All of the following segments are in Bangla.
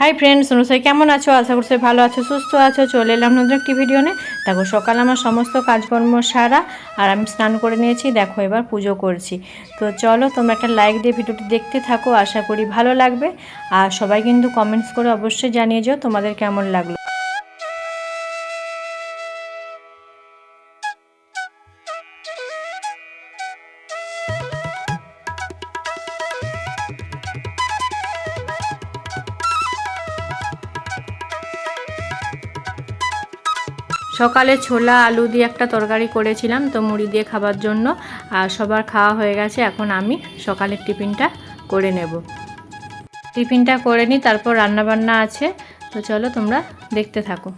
হাই ফ্রেন্ডস অনুসাই কেমন আছো? আশা করছি ভালো আছো, সুস্থ আছো। চলে এলাম নতুন একটি ভিডিও নিয়ে দেখো, সকাল আমার সমস্ত কাজকর্ম সারা, আর আমি স্নান করে নিয়েছি। দেখো, এবার পুজো করছি। তো চলো, তোমরা একটা লাইক দিয়ে ভিডিওটি দেখতে থাকো, আশা করি ভালো লাগবে। আর সবাই কিন্তু কমেন্টস করে অবশ্যই জানিয়ে যাও তোমাদের কেমন লাগল। সকালে ছোলা, আলু দিয়ে একটা তরকারি করেছিলাম, তো মুড়ি দিয়ে খাবার জন্য, আর সবার খাওয়া হয়ে গেছে, এখন আমি সকালের টিফিনটা করে নেব। টিফিনটা করে নিই, তারপর রান্নাবান্না আছে, তো চলো তোমরা দেখতে থাকো।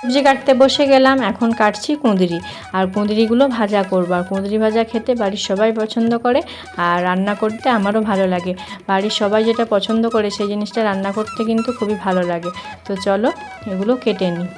সবজি কাটতে বসে গেলাম, এখন কাটছি কুঁদরি, আর কুঁদরিগুলো ভাজা করব, আর কুঁদরি ভাজা খেতে বাড়ির সবাই পছন্দ করে, আর রান্না করতে আমারও ভালো লাগে। বাড়ির সবাই যেটা পছন্দ করে, সেই জিনিসটা রান্না করতে কিন্তু খুবই ভালো লাগে। তো চলো এগুলো কেটে নিই।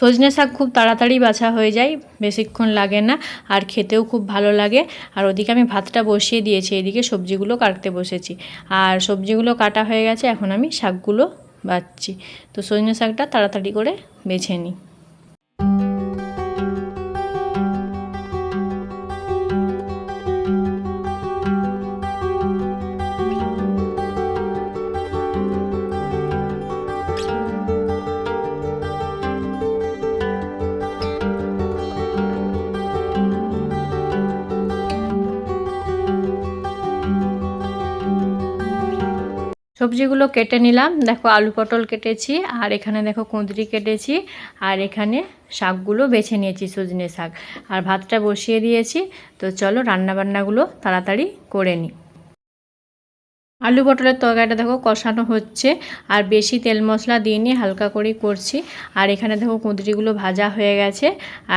সজনে শাক খুব তাড়াতাড়ি বাছা হয়ে যায়, বেশিক্ষণ লাগে না, আর খেতেও খুব ভালো লাগে। আর ওদিকে আমি ভাতটা বসিয়ে দিয়েছি, এদিকে সবজিগুলো কাটতে বসেছি। আর সবজিগুলো কাটা হয়ে গেছে, এখন আমি শাকগুলো বাচ্ছি। তো সজনে শাকটা তাড়াতাড়ি করে বেছে নিই। সবজিগুলো কেটে নিলাম। দেখো আলু পটল কেটেছি, আর এখানে দেখো কুঁদরি কেটেছি, আর এখানে শাকগুলো বেছে নিয়েছি, সজনে শাক। আর ভাতটা বসিয়ে দিয়েছি। তো চলো রান্নাবান্নাগুলো তাড়াতাড়ি করে নিই। আলু পটলের তরকারিটা দেখো কষানো হচ্ছে, আর বেশি তেল মশলা দিইনি হালকা করেই করছি। আর এখানে দেখো কুঁদরিগুলো ভাজা হয়ে গেছে,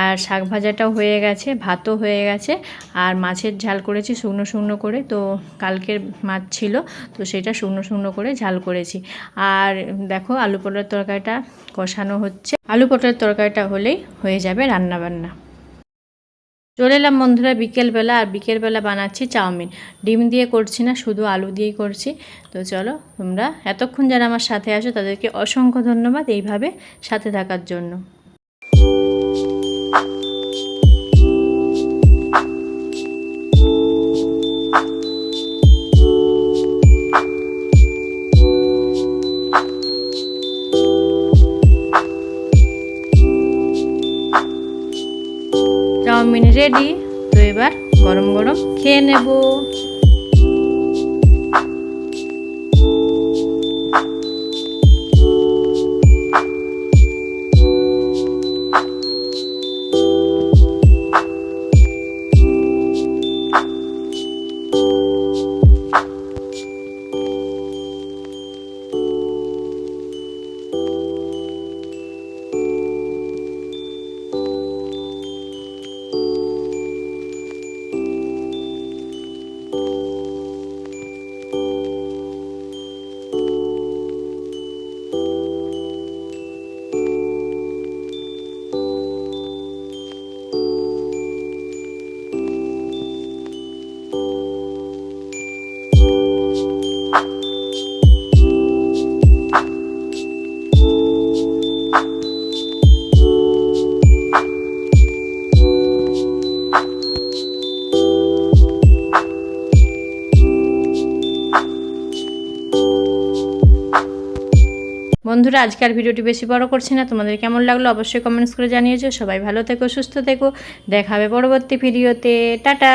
আর শাক ভাজাটাও হয়ে গেছে, ভাতও হয়ে গেছে, আর মাছের ঝাল করেছি শুকনো শুকনো করে, তো কালকের মাছ ছিল, তো সেটা শুকনো শুকনো করে ঝাল করেছি। আর দেখো আলু পটলের তরকারিটা কষানো হচ্ছে। আলু পটলের তরকারিটা হলেই হয়ে যাবে রান্নাবান্না। চলে এলাম বন্ধুরা বিকেলবেলা, আর বিকেলবেলা বানাচ্ছি চাউমিন। ডিম দিয়ে করছি না, শুধু আলু দিয়েই করছি। তো চলো, তোমরা এতক্ষণ যারা আমার সাথে আসো তাদেরকে অসংখ্য ধন্যবাদ এইভাবে সাথে থাকার জন্য। চাউমিন রেডি তো এবার গরম গরম খেয়ে নেব। বন্ধুরা, আজকের ভিডিওটি বেশি বড় করছি না। তোমাদের কেমন লাগল অবশ্যই কমেন্টস করে জানিয়েছো। সবাই ভালো থেকো, সুস্থ থেকো। দেখাবে পরবর্তী ভিডিওতে। টাটা!